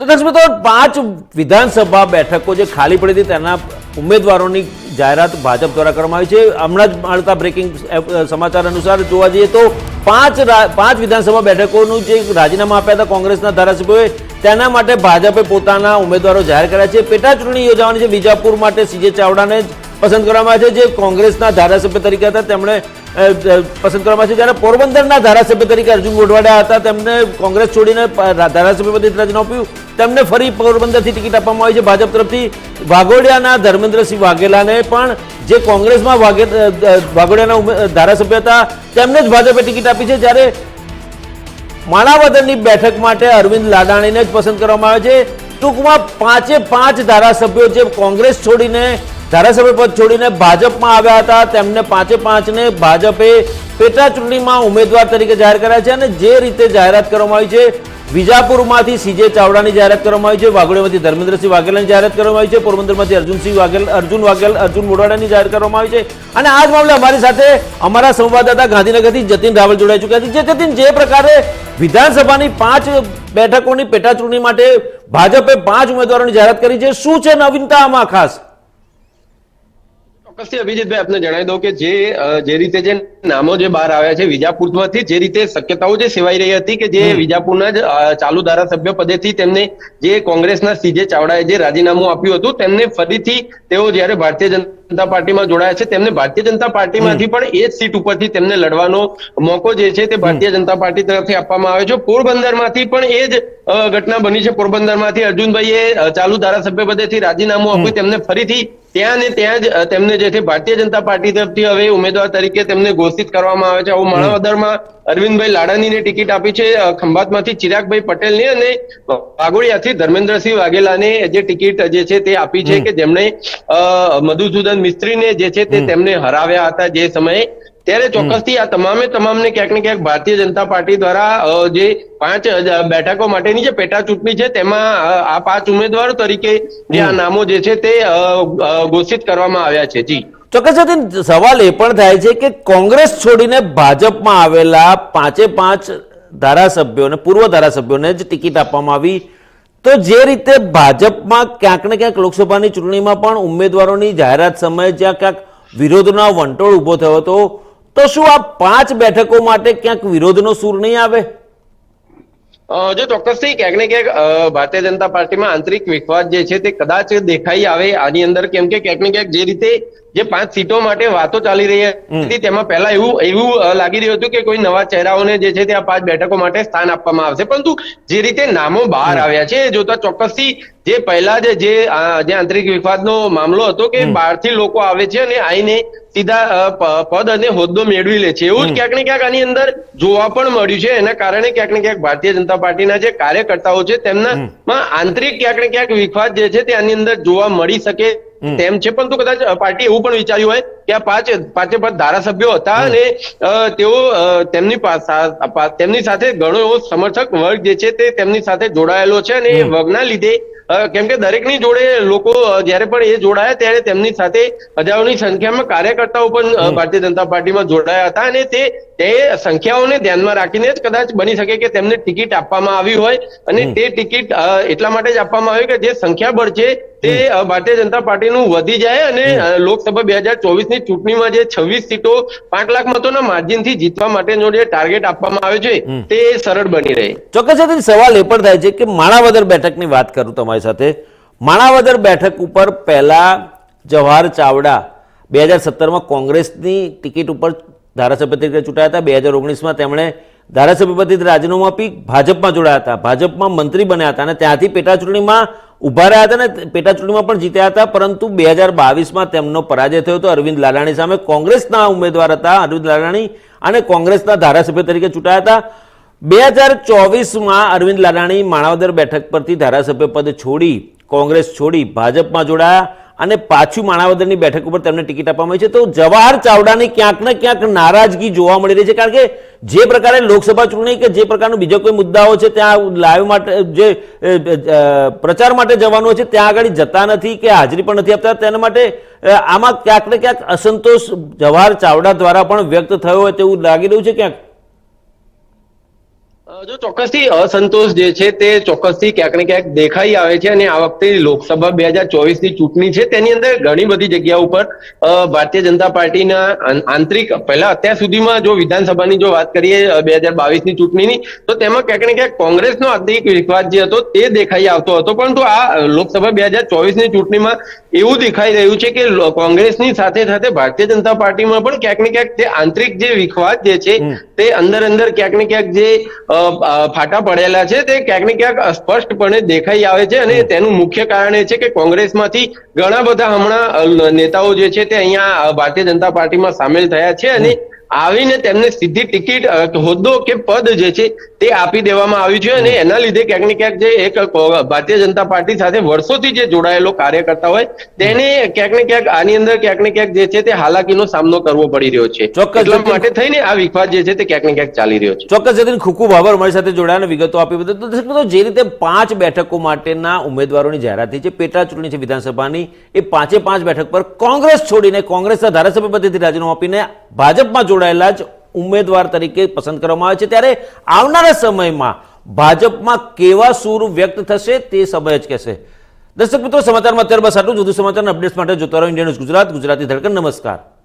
તો દર્શક મિત્રો, પાંચ વિધાનસભા બેઠકો જે ખાલી પડી હતી તેના ઉમેદવારોની જાહેરાત ભાજપ દ્વારા કરવામાં આવી છે. હમણાં જ મળતા બ્રેકિંગ સમાચાર અનુસાર જોવા જઈએ તો પાંચ પાંચ વિધાનસભા બેઠકોનું જે રાજીનામા આપ્યા હતા કોંગ્રેસના ધારાસભ્યોએ, તેના માટે ભાજપે પોતાના ઉમેદવારો જાહેર કર્યા છે. પેટા ચૂંટણી યોજાવાની છે. બીજાપુર માટે સીજે ચાવડાને પસંદ કરવામાં આવ્યા છે. જે કોંગ્રેસના ધારાસભ્ય તરીકે હતા, તેમણે પસંદ કરવામાં છે જ્યારે પોરબંદરના ધારાસભ્ય તરીકે અર્જુન ગોઢવાડા હતા. તેમને કોંગ્રેસ છોડીને ધારાસભ્ય પદે રાજીનામું આપ્યું. તેમને ફરી પોરબંદરથી ટિકિટ આપવામાં આવી છે ભાજપ તરફથી. વાઘોડિયાના ધર્મેન્દ્રસિંહ વાઘેલાને પણ જે કોંગ્રેસમાં વાઘે વાઘોડિયાના ધારાસભ્ય હતા, તેમને જ ભાજપે ટિકિટ આપી છે. જ્યારે માણાવદરની બેઠક માટે અરવિંદ લાડાણીને જ પસંદ કરવામાં આવે છે. ટૂંકમાં પાંચે પાંચ ધારાસભ્યો જે કોંગ્રેસ છોડીને, ધારાસભ્ય પદ છોડીને ભાજપમાં આવ્યા હતા, તેમને પાંચે પાંચને ભાજપે પેટા ચૂંટણીમાં ઉમેદવાર તરીકે જાહેર કર્યા છે અને જે રીતે જાહેરાત કરવામાં આવી છે, વિજાપુરમાંથી સીજે ચાવડાની જાહેરાત કરવામાં આવી છે, વાઘોડિયામાંથી ધર્મેન્દ્રસિંહ વાઘેલાની જાહેરાત કરવામાં આવી છે, પોરબંદરમાંથી અર્જુનસિંહ વાઘેલ, અર્જુન વાઘેલ, અર્જુન મોઢવાડાની જાહેર કરવામાં આવી છે. અને આ જ મામલે અમારી સાથે અમારા સંવાદદાતા ગાંધીનગરથી જતીન રાવલ જોડાઈ ચૂક્યા છે. જે જતીન, જે પ્રકારે વિધાનસભાની પાંચ બેઠકોની પેટા ચૂંટણી માટે ભાજપે પાંચ ઉમેદવારોની જાહેરાત કરી છે. શું છે નવીનતા આમાં ખાસ? ચોક્કસથી અભિજીતભાઈ આપને જણાવી દઉં કે જે જે રીતે જે નામો જે બહાર આવ્યા છે વિજાપુરમાંથી જે રીતે શક્યતાઓ જે સેવાઈ રહી હતી કે જે વિજાપુરના જ ચાલુ ધારાસભ્ય પદેથી તેમને જે કોંગ્રેસના સીજે ચાવડાએ જે રાજીનામું આપ્યું હતું તેમને ફરીથી તેઓ જ્યારે ભારતીય જનતા પાર્ટીમાં જોડાયા છે. તેમને ભારતીય જનતા પાર્ટીમાંથી પણ એ જ સીટ ઉપરથી તેમને લડવાનો મોકો જે છે તે ભારતીય જનતા પાર્ટી તરફથી આપવામાં આવે છે. પોરબંદરમાંથી પણ એ જ ઘટના બની છે. પોરબંદરમાંથી અર્જુનભાઈએ ચાલુ ધારાસભ્ય પદેથી રાજીનામું આપ્યું. તેમને ફરીથી ત્યાં ને ત્યાં જ તેમને જે છે ભારતીય જનતા પાર્ટી તરફથી હવે ઉમેદવાર તરીકે તેમને ઘોષિત કરવામાં આવે છે. આવું માણાવદરમાં અરવિંદભાઈ લાડાણીને ટિકિટ આપી છે ખંભાતમાંથી ચિરાગભાઈ પટેલને અને વાઘોડિયાથી ધર્મેન્દ્રસિંહ વાઘેલાને જે ટિકિટ જે છે તે આપી છે કે જેમણે અ, મિસ્ત્રીને જે છે તે તેમને હરાવ્યા હતા જે સમયે. ત્યારે ચોક્કસથી આ તમામે તમામને ક્યાંક ને ક્યાંક ભારતીય જનતા પાર્ટી દ્વારા જે પાંચ બેઠકો માટેની જે પેટા ચૂંટણી છે તેમાં આ પાંચ ઉમેદવારો તરીકે જે આ નામો જે છે તે ઘોષિત કરવામાં આવ્યા છે. જી. ચોક્કસ સવાલ એ પણ થાય છે કે કોંગ્રેસ છોડીને ભાજપમાં આવેલા પાંચે પાંચ ધારાસભ્યોને પૂર્વ ધારાસભ્યોને જ ટિકિટ આપવામાં આવી તો જે રીતે ભાજપમાં ક્યાંક ને ક્યાંક લોકસભાની ચૂંટણીમાં પણ ઉમેદવારોની જાહેરાત સમયે જ્યાં ક્યાંક વિરોધનો વંટોળ ઊભો થયો હતો, તો શું આ પાંચ બેઠકો માટે ક્યાંક વિરોધનો સૂર નહીં આવે? જો ચોક્કસથી ક્યાંક ને ક્યાંક ભારતીય જનતા પાર્ટીમાં આંતરિક વિખવાદ જે છે તે કદાચ દેખાઈ આવે આની અંદર કેમ કે ક્યાંક ને ક્યાંક જે રીતે જે પાંચ સીટો માટે વાતો ચાલી રહી હતી તેમાં પહેલા એવું એવું લાગી રહ્યું હતું કે કોઈ નવા ચહેરાઓને જે છે તે આ પાંચ બેઠકો માટે સ્થાન આપવામાં આવશે. પરંતુ જે રીતે નામો બહાર આવ્યા છે જોતા ચોક્કસથી જે પહેલા જે જે આંતરિક વિખવાદનો મામલો હતો કે બહારથી લોકો આવે છે અને આઈને સીધા પદ અને હોદ્દો મેળવી લે છે. એવું જ ક્યાંક ને ક્યાંક આની અંદર જોવા પણ મળ્યું છે. એના કારણે ક્યાંક ને ક્યાંક ભારતીય જનતા પાર્ટીના જે કાર્યકર્તાઓ છે તેમના આંતરિક ક્યાંક ને ક્યાંક વિખવાદ જે છે તે આની અંદર જોવા મળી શકે તેમ છે. પરંતુ કદાચ પાર્ટી એવું પણ વિચાર્યું હોય કે આ પાંચ પાંચે પાંચ ધારાસભ્યો હતા અને તેઓ તેમની તેમની સાથે ઘણો એવો સમર્થક વર્ગ જે છે તે તેમની સાથે જોડાયેલો છે અને એ વર્ગના લીધે કેમ કે દરેકની જોડે લોકો જ્યારે પણ એ જોડાયા ત્યારે તેમની સાથે હજારોની સંખ્યામાં કાર્યકર્તાઓ પણ ભારતીય જનતા પાર્ટીમાં જોડાયા હતા અને તે તે સંખ્યાઓને ધ્યાનમાં રાખીને જ કદાચ બની શકે કે તેમને ટિકિટ આપવામાં આવી હોય અને તે ટિકિટ એટલા માટે જ આપવામાં આવી કે જે સંખ્યાબળ છે તે ભારતીય જનતા પાર્ટીનું વધી જાય અને લોકસભા બે હજાર ચોવીસની ચૂંટણીમાં જે છવ્વીસ સીટો પાંચ લાખ મતોના માર્જિનથી જીતવા માટેનો જે ટાર્ગેટ આપવામાં આવ્યો છે તે સરળ બની રહે. ચોક્કસ. સવાલ એ પણ થાય છે કે માણાવદર બેઠકની વાત કરું તમારી સાથે માણાવદર બેઠક ઉપર પહેલા જવાહર ચાવડા બે હજાર સત્તરમાં કોંગ્રેસની ટિકિટ ઉપર ધારાસભ્ય તરીકે ચૂંટાયા હતા. બે હજાર ઓગણીસમાં તેમણે ધારાસભ્ય પરથી રાજીનામું આપી ભાજપમાં જોડાયા હતા. ભાજપમાં મંત્રી બન્યા હતા અને ત્યાંથી પેટા ચૂંટણીમાં ઊભા રહ્યા હતા ને પેટા ચૂંટણીમાં પણ જીત્યા હતા. પરંતુ બે હજાર બાવીસમાં તેમનો પરાજય થયો હતો. અરવિંદ લાલાણી સામે કોંગ્રેસના ઉમેદવાર હતા અરવિંદ લાલાણી અને કોંગ્રેસના ધારાસભ્ય તરીકે ચૂંટાયા હતા. બે હજાર ચોવીસમાં અરવિંદ લાડાણી માણાવદર બેઠક પરથી ધારાસભ્ય પદ છોડી કોંગ્રેસ છોડી ભાજપમાં જોડાયા અને પાછું માણાવદરની બેઠક ઉપર તેમને ટિકિટ આપવામાં આવી છે. તો જવાહર ચાવડાની ક્યાંક ને ક્યાંક નારાજગી જોવા મળી રહી છે. કારણ કે જે પ્રકારે લોકસભા ચૂંટણી કે જે પ્રકારનો બીજો કોઈ મુદ્દાઓ છે, ત્યાં લાઈવ માટે જે પ્રચાર માટે જવાનું છે, ત્યાં આગળ જતા નથી કે હાજરી પણ નથી આપતા. તેના માટે આમાં ક્યાંક ને ક્યાંક અસંતોષ જવાહર ચાવડા દ્વારા પણ વ્યક્ત થયો હોય તેવું લાગી રહ્યું છે ક્યાંક? જો ચોક્કસથી અસંતોષ જે છે તે ચોક્કસથી ક્યાંક ને ક્યાંક દેખાઈ આવે છે અને આ વખતે લોકસભા બે હજાર ચોવીસની ચૂંટણી છે તેની અંદર ઘણી બધી જગ્યા ઉપર ભારતીય જનતા પાર્ટીના આંતરિક પહેલા અત્યાર સુધીમાં જો વિધાનસભાની જો વાત કરીએ બે હજાર બાવીસની ચૂંટણીની તો તેમાં ક્યાંક ને ક્યાંક કોંગ્રેસનો આંતરિક વિશ્વાસ જે હતો તે દેખાઈ આવતો હતો. પરંતુ આ લોકસભા બે હજાર ચોવીસની ચૂંટણીમાં એવું દેખાઈ રહ્યું છે કે કોંગ્રેસની સાથે સાથે ભારતીય જનતા પાર્ટીમાં પણ ક્યાંક ને ક્યાંક જે આંતરિક જે વિખવાદ જે છે તે અંદર અંદર ક્યાંક ને ક્યાંક જે ફાટા પડેલા છે. તે ક્યાંક ને ક્યાંક સ્પષ્ટપણે દેખાઈ આવે છે અને તેનું મુખ્ય કારણ એ છે કે કોંગ્રેસમાંથી ઘણા બધા હમણાં નેતાઓ જે છે તે અહીંયા ભારતીય જનતા પાર્ટીમાં સામેલ થયા છે અને આવીને તેમને સીધી ટિકિટ હોદ્દો કે પદ જે છે તે આપી દેવામાં આવ્યું છે અને એના લીધે ક્યાંક ને ક્યાંક જે એક ભારતીય જનતા પાર્ટી સાથે વર્ષોથી જે જોડાયેલો કાર્યકર્તા હોય તેને ક્યાંક ને ક્યાંક આની અંદર ક્યાંક ને ક્યાંક જે છે તે હાલાકીનો સામનો કરવો પડી રહ્યો છે. ચોક્કસ એટલા માટે થઈને આ વિખવાદ જે છે તે ક્યાંક ને ક્યાંક ચાલી રહ્યો છે. ચોક્કસ જતીન ખૂબ આભાર અમારી સાથે જોડાયા વિગતો આપી બદલ. તો જે રીતે પાંચ બેઠકો માટેના ઉમેદવારોની જાહેરાત થઈ છે પેટા ચૂંટણી છે વિધાનસભાની એ પાંચે પાંચ બેઠક પર કોંગ્રેસ છોડીને કોંગ્રેસના ધારાસભ્ય પદેથી રાજીનામું આપીને ભાજપમાં જોડાયેલા જ ઉમેદવાર તરીકે પસંદ કરવામાં આવે છે. ત્યારે આવનારા સમયમાં ભાજપમાં કેવા સૂર વ્યક્ત થશે તે સમય જ કહેશે. દર્શક મિત્રો, સમાચારમાં અત્યારે બસ આટલું જ. વધુ સમાચારના અપડેટ્સ માટે જોતા રહો. India news Gujarat, Gujarati ધડકન. નમસ્કાર.